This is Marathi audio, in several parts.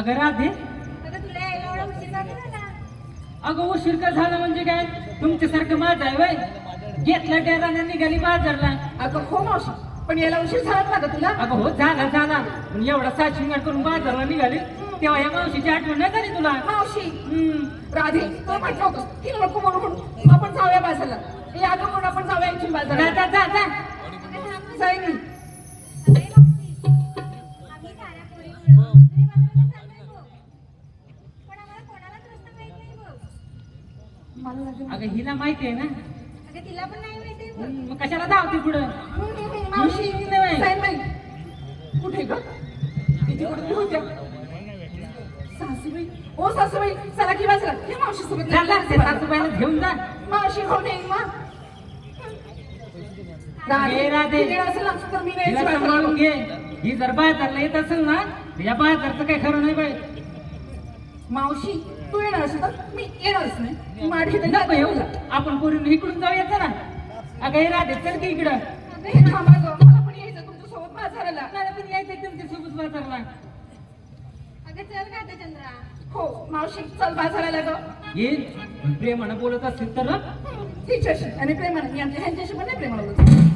अगं राधे. अगं तुला यायला एवढा उशीर का झाला अगं उशीर का झाला म्हणजे काय? तुमच्यासारखं माझं आहे वय. घेतला टेराने निघाली बाजारला अगं हो मावशी पण याला उशीर झाला ना ग तुला? अगं हो झाला झाला. पण एवढा साशिंगाट करून बाजारला निघाली. तेव्हा या मावशीची आठवण नाही झाली तुला? मावशी. हम्म. राधे तो म्हटलं होतं की नको म्हणून म्हणून. आपण जाऊया बाजारला. ए अगं म्हणून आपण जाऊया इथून जा बाजारला. जा जा जा. जाईन मी. आम्ही बाजाराला चाललोय गं. पण आम्हाला कोणालाच रस्ता माहीत नाही गं. मला लागेल अगं हिला माहिती आहे ना? अगं तिला पण नाही माहिती मग कशाला धावते पुढं? मावशी हम्म, नाही. कुठे ग? किती कुठे होत्या सासूबाई. ओ सासूबाई चला की बाजरा हे मावशी सोबत जा, जा, ते सासूबाईला घेऊन जा. मावशी हो नाही मग राधे. असेल ना तर मी नाही हिला. सांभाळून घे. ही जर बाजारला येत असेल ना या बाजारचं काही खरं नाही बाई. मावशी तू येणार असेल तर मी येणारच नाही. माझी तर नको येऊ. तुला आपण पूर्ण इकडून जाऊ येतं ना अगं हे राधे चल की इकडं. हे थांबा गं. मला पण यायचं तुमच्यासोबत बाजाराला. मला पण यायचंय तुमच्यासोबत बाजारला. अगं चल आता चंद्रा. हो मावशी चल बाजाराला ग. येईल पण प्रेमानं बोलत असतील तर? तिच्याशी. आणि प्रेमाने मी आमच्या ह्यांच्याशी पण नाही प्रेमाला बोलत.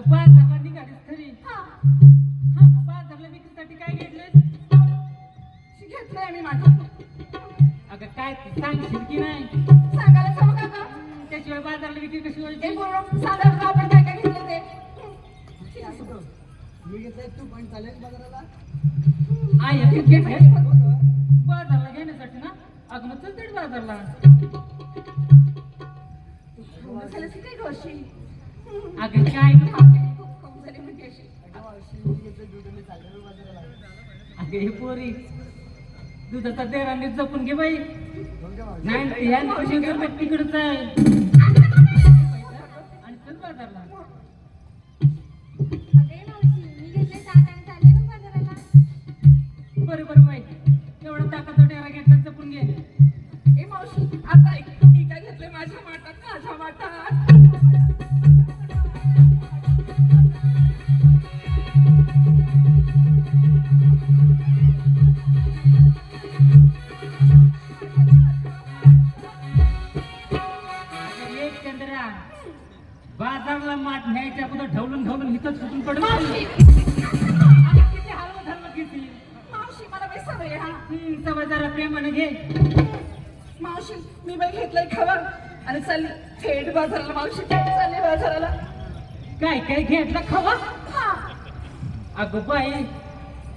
अगं बाजारला निघालीस खरी हा. हा मग बाजारला विक्रीसाठी काय घेतलंय घेतलंय आम्ही माझं. अगं काय ते सांगशील की नाही? सांगायला सांगू का गं? त्याशिवाय बाजारला विक्री कशी हे पूर्ण बरं आपण काय काय घेतलं ते? मी घेतलंय तू पण चालेल बाजाराला. घे घेण्यासाठी ना? अगं मग चल तरी बाजारला. झालं की काय गोष्टी अगं काय ग? अगं हे पोरी. दुधाचा देराने जपून घे बाई. नाही या मावशी तर तिकडच आहे आणि चल बाजारला. बरं बरं बाई. एवढा ताकाचा डेरा घेतला जपून घे. ए मावशी आता ऐक मी काय घेतलंय माझ्या माठात माझ्या माठात. Thank you.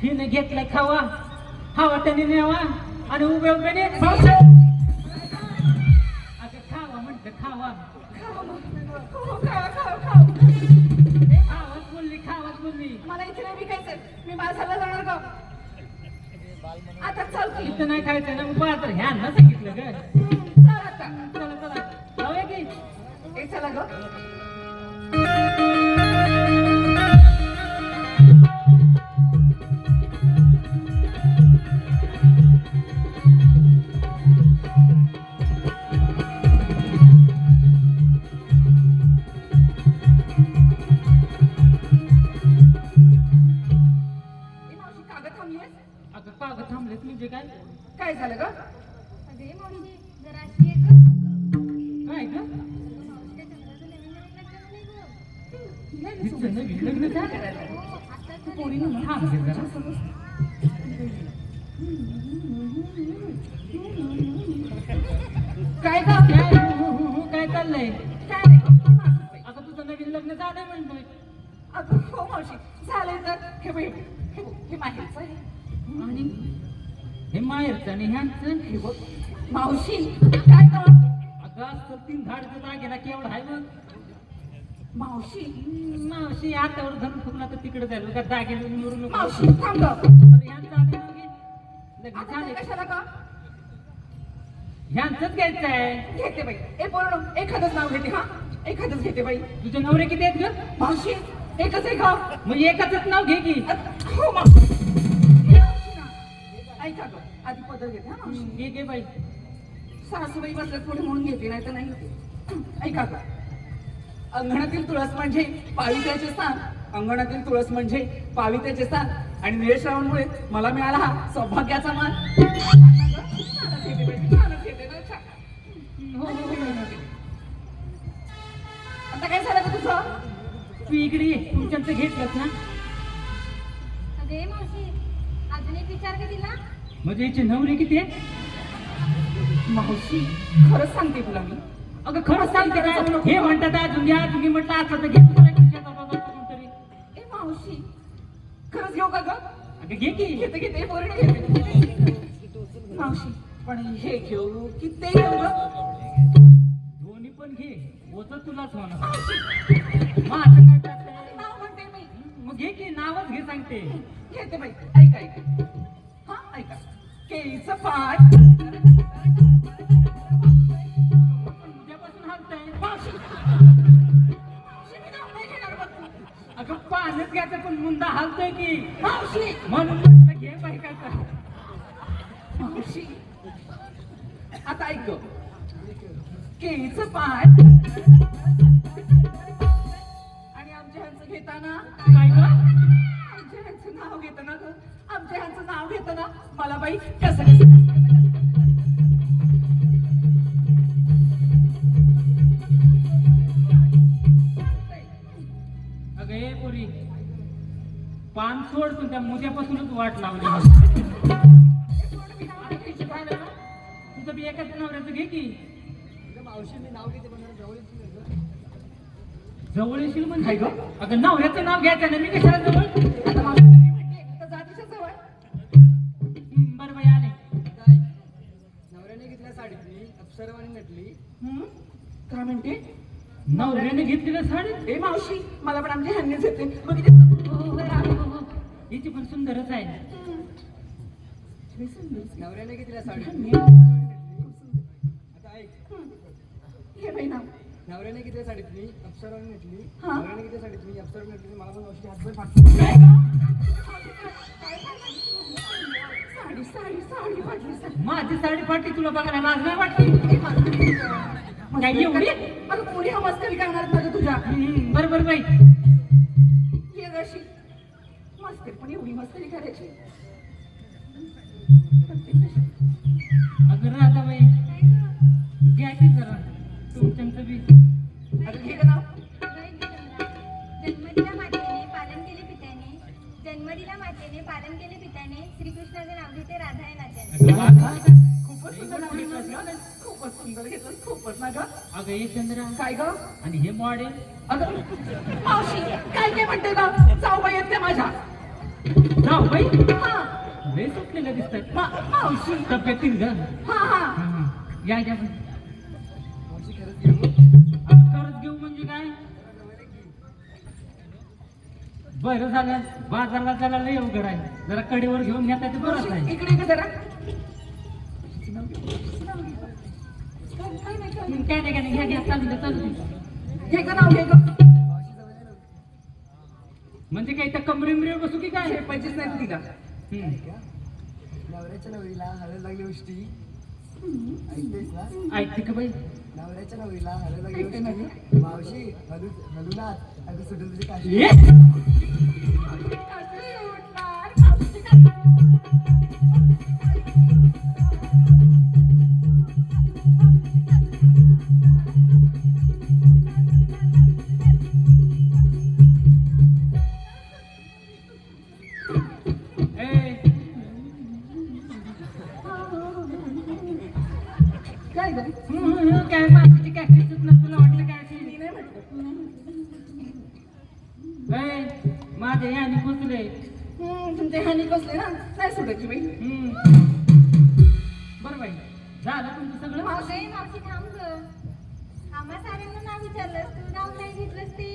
हिने घेतलाय खावा. हवा त्याने न्यावा. आणि उभे उभ्याने मावशी अगं खावा म्हणतं खावा. खावाच बोलली खावाच बोलली. मला इथे नाही विकायचंय मी बाजारला जाणार ग. आता की. इथं नाही खायचं ना बाजार ह्या ना सांगितलं ग. चल चला चला. जाऊया की? चला ग. काय काय नाही. ग अगं तुझं नवीन लग्न झालंय म्हणतोय. अगं हो मावशी झालंय तर. हे बघ हे बघ, हे माहेरचं आहे. आणि? हे माहेरचं आणि ह्यांचं? हे बघ मावशी काय ग अगं असं तीन झाडचं दागिना केवढा आहे मग मावशी. मावशी हातावर धरून फुकला तर तिकडे जायला का दागिने निवडून. मावशी थांब गं. बरं, ह्यांचं आधी आता झाले. ते कशाला का ह्यांचंच घ्यायचं आहे. घेते बाई. ए बोल एखादंच नाव घेते हा? एखादंच घेते बाई. तुझे नवरे किती आहेत ग? मावशी एकच आहे का? मग एकाच नाव घे की. हो मावशी. हे मावशी ना. ऐका गं आधी पदर घेते हा मावशी? घे घे बाई. सासूबाई बसल्यात पुढे म्हणून घेते नाही तर नाही घेते ऐका का अंगणातील तुळस म्हणजे पावित्र्याचे स्थान. अंगणातील तुळस म्हणजे पावित्र्याचे स्थान. आणि निळेश्रावणमुळे मला मिळाला हा सौभाग्याचा मान. अरे मावशी अजून एक विचार का तिला? म्हणजे नवरे किती आहे? मावशी खरंच सांगते तुला मी. अगं खरंच सांगते काय हे म्हणतात अजून घ्या तुम्ही म्हटलं असं तर घे तुला तुमच्या बाबा कोणतरी. ए मावशी खरंच घेऊ का ग? अगं घे की. घेते घेते पूर्ण घेते मावशी पण हे घेऊ की ते घेऊ दोन्ही पण घे होत तुलाच होणार. मग आता काय की नावच घे सांगते. घेते बाई. ऐका ऐका. हा ऐका. केळीचं पाट. उद्यापासून हालतंय. तू. अगं पानच घ्यायचं पण मुंदा हालतोय की. मावशी. म्हणून म्हटलं घे बाई काय मावशी. आता ऐक. केळीचं आमच्या ह्यांचं घेताना काय ग आमच्या ह्यांचं नाव घेताना ग आमच्या ह्यांचं नाव घेताना मला बाई कसं कसं हे पान सोड पण त्या मुद्यापासूनच वाट लावली तुझं बी एकाच नवऱ्याचं घे की मावशी मी नाव घेते जवळ येशील म्हणजे? काय गं? अगं नवऱ्याचं नाव घ्यायचं ना मी कशाला जवळ? आता तरी म्हणते, तर जातीच्या जवळ. हं, बरं बाई आले. काय? नवऱ्याने घेतल्या साडीतली अप्सरवाणी नटली? काय म्हणते? नवऱ्याने घेतलेलं साडी ए मावशी मला पण आमच्या ह्यांनीच येते मग किती सुंदर हो, हो, हो, हो, हो. हिची पण सुंदरच आहे लई सुंदर. नवऱ्याने घेतल्या साडी ह्यांनी. आता ऐक. हे बाई नाव नवऱ्याने घेतल्या साडीतली अप्सरवाणी नटली हा. नवऱ्याने घेतल्या साडीतली अप्सरवाणी नटली मला पण मावशी हातभर फाटली. साडी साडी साडी फाटली साडी. माझी साडी फाटली तुला बघायला लाज नाही वाटली? ए, मस्करी. काय एवढी? अगं पुरी करणार तुझ्या. हं, बरं बरं बाई. ये अशी मस्करी पण एवढी मस्करी करायची. अगं राधा बाई? घ्या की जरा. बी. जन्मदिला मातेने पालन केले पित्याने जन्मदिला मातेने पालन केले पित्याने श्रीकृष्णाचे नाव घेते राधा या नात्याने खूपच सुंदर नाव घेतलंस गं. खूपच सुंदर घेतलंस खूपच ना गं अगं हे चंद्रा काय गं आणि हे मॉडेल अगं मावशी काय काय म्हणते गं जाऊ बाई येते माझ्या बाई हा लय सुटलेलं दिसतात मा- मावशी ग हा, हा. या या बाई. कर्ज घेऊ म्हणजे काय? बरं झालं. बाजारला त्याला लय अवघड आहे. जरा कडेवर घेऊन नेता ते बरंच आहे. इकडे गं जरा. काय नाही काय मग काय नाही. काय घ्या घ्या. चालू द्या चालू द्या. नाव. म्हणजे काय त्या कमरेमरे बसू की काय? झेपायचीच नाही तुझी का हम्म. नवऱ्याच्या नवरीला हळद लागली गोष्टी. ऐकतेस ना ऐकते का बाई. नवऱ्याच्या नवरीला हळद लागली ऐकते ना गोष्टी मावशी हलू हलूला सुटून तुझी काशी. ए, माझे याने पुसले हम्म, तुमच्या ह्यानी बसले ना नाही सुटायची बाई. बरं बाई झालं तुमचं सगळं? अगं मावशी थांब गं. आम्हा साऱ्यांना नाव विचारलंस तू नाव नाही घेतलंस ते.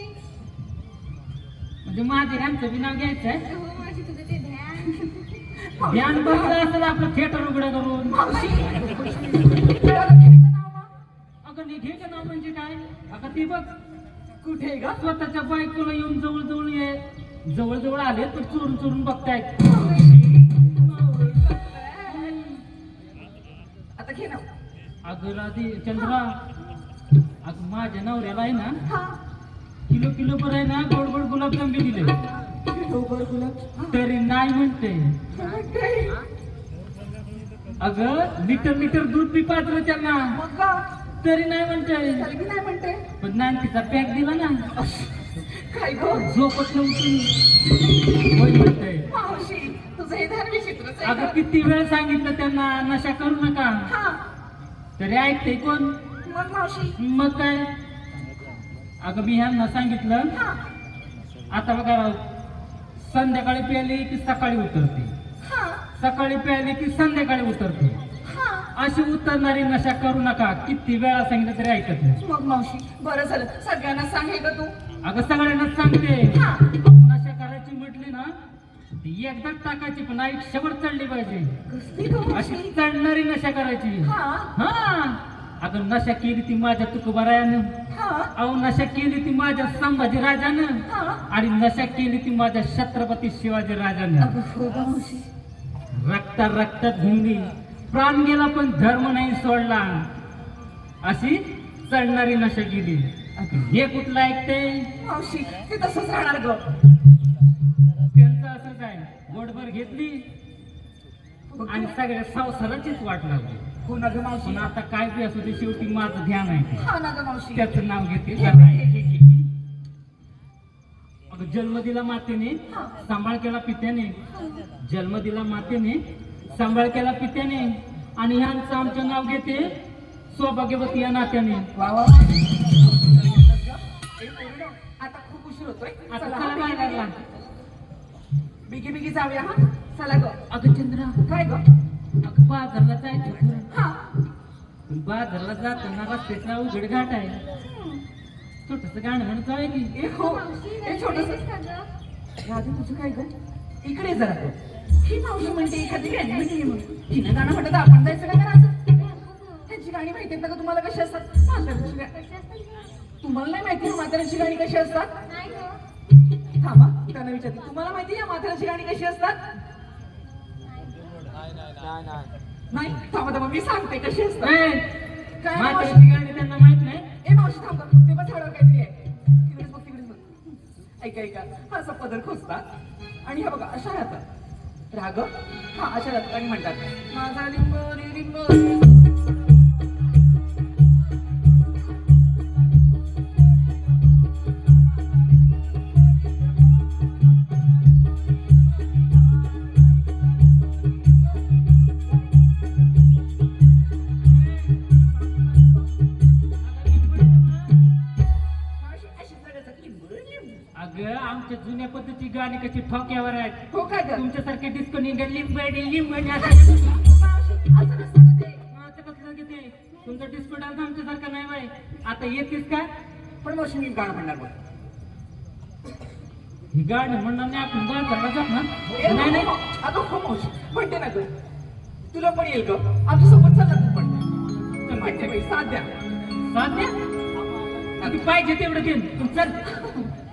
म्हणजे माझे आमचं बी नाव घ्यायचं आहे हो मावशी तुझं ते ध्यान. ध्यान बसलं असेल आपलं थिएटर उघडं करून? अगं निघेचं नाव म्हणजे काय? अगं ती बघ. कुठे ग? स्वतःच्या बायकोला येऊन जवळ जवळ ये. जवळ जवळ आले तर चोरून चोरून बघतायत. आता घे ना. अगं राधी चंद्रा. अगं माझ्या नवऱ्याला आहे ना हा. किलो किलो बरं आहे ना गोड गोड गुलाबजाम बी दिले. गुलाब? तरी नाही म्हणते. अगं लिटर लिटर दूध बी पाजलं त्यांना. मग का? तरी नाही म्हणते. तरी नाही म्हणते. पण नानकीचा पॅक दिला ना. काय गो? झोपत नव्हती. होय म्हणते मावशी तुझं हे विचित्रच आहे अगं. किती वेळ सांगितलं त्यांना नशा करू नका. हा. तरी ऐकते कोण? मग मावशी? मग काय? अगं मी ह्यांना सांगितलं. हा. आता बघा राव संध्याकाळी प्यायली की सकाळी उतरते. हा. सकाळी प्यायली की संध्याकाळी उतरते. हा. अशी उतरणारी नशा करू नका. किती वेळा सांगितलं तरी ऐकत नाही. मग मावशी बरं झालं. सगळ्यांना सांग हे ग तू. अगं सगळ्यांनाच सांगते. नशा करायची म्हटली ना ती एकदाच टाकायची पण आयुष्यभर चढली पाहिजे. अशी चढणारी नशा करायची. हा. हा. अगं नशा केली ती माझ्या तुकोबारायानं. हा. अहो नशा केली ती माझ्या संभाजी राजानं. आणि नशा केली ती माझ्या छत्रपती शिवाजी राजानं. हो रक्ता रक्तात घुमली प्राण गेला पण धर्म नाही सोडला. अशी चढणारी नशा केली. हे कुठलं ऐकते मावशी ते तसंच राहणार ग. त्यांचं असंच आहे. गोडभर घेतली आणि सगळ्या संसाराचीच वाट लागली. हो ना ग मावशी. पण आता काय बी असू ते शेवटी माझं ध्यान आहे ते. हा ना ग मावशी. त्याचं नाव घेते. अगं जन्म दिला मातेने सांभाळ केला पित्याने. जन्म दिला मातेने सांभाळ केला पित्याने. आणि ह्यांचं आमचं नाव घेते सौभाग्यवती या नात्याने. वा वा वा. उशीर होतोय. आता चला, चला हा, बिगी. बिगी. जाऊया हा. चला ग. अगं चंद्रा. काय ग? अगं बाजारला जायचं खरं. हा. पण बाजारला जाताना रस्त्याचा उघड घाट आहे. छोटस गाणं म्हणत जाऊया की. ए हो. ए छोटस? राधे तुझं काय ग? इकडे जरा ग. ही मावशी म्हणते एखादी गाणी म्हणते म्हणून. तिनं गाणं म्हणत आपण जायचं का असं? त्यांची गाणी माहिती आहेत ना का तुम्हाला कशी असतात? कशी? तुम्हाला नाही माहिती म्हाताऱ्याची गाणी कशी असतात. थांबा त्यांना विचारते. तुम्हाला माहिती आहे म्हाताऱ्याची गाणी कशी असतात? नाही थांबा थांबा मी सांगते कशी असतात. ए, काय म्हातारीची गाणी त्यांना माहीत नाही. ए मावशी थांबा. ते बघ झाडावर काहीतरी आहे. तिकडेच बघ तिकडेच बघ. ऐका ऐका. हा असा पदर खोचतात आणि हा बघा अशा राहतात. राग हा अशा राहतात आणि म्हणतात. माझा लिंब रे जुन्या पद्धतीची गाणी कशी ठोक्यावर आहेत? हो काय गं? तुमच्यासारखे डिस्को निघे लिंबडी लिंबडी असं मावशी असं नसतं ना ते असं कसलं ते तुमचा डिस्को डान्स आमच्यासारखा नाही बाय आता येतेस का? पण मावशी मी गाणं म्हणणार बघ ही गाणं म्हणणार नाही आपण बाजारला जात ना? नाही नाही. अगं हो मावशी. म्हणते ना ग. तुला पण येईल ग. आमच्यासोबत चला तू पण. म्हणते बाई साथ द्या. साध्या पाहिजे तेवढं घे तू चल.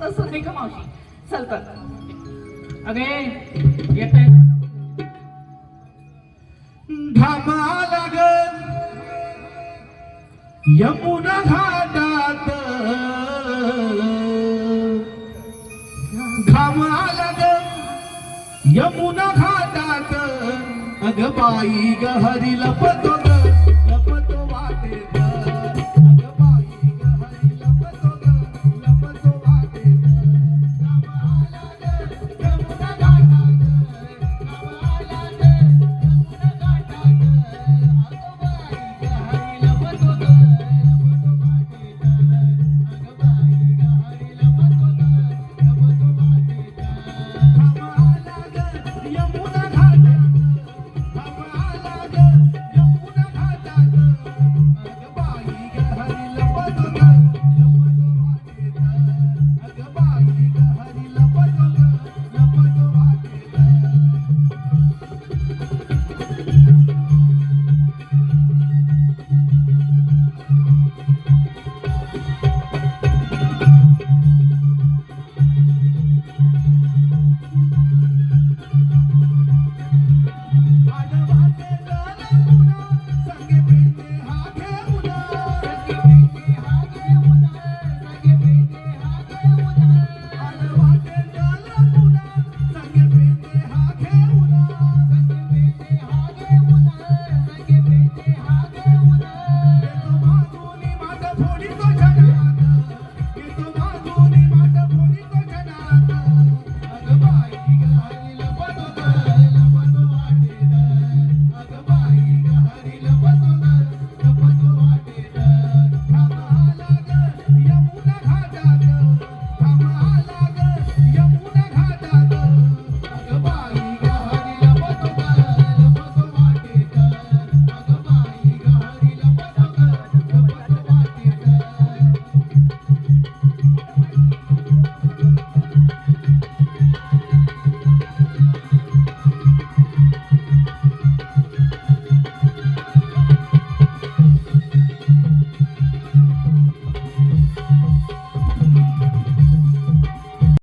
तसं नाही का मावशी. चलतात अगे येत आहे घामाला ग यमुना घाटात. घामाला ग यमुना घाटात. अग बाई ग हरी लपतो ग लपतो.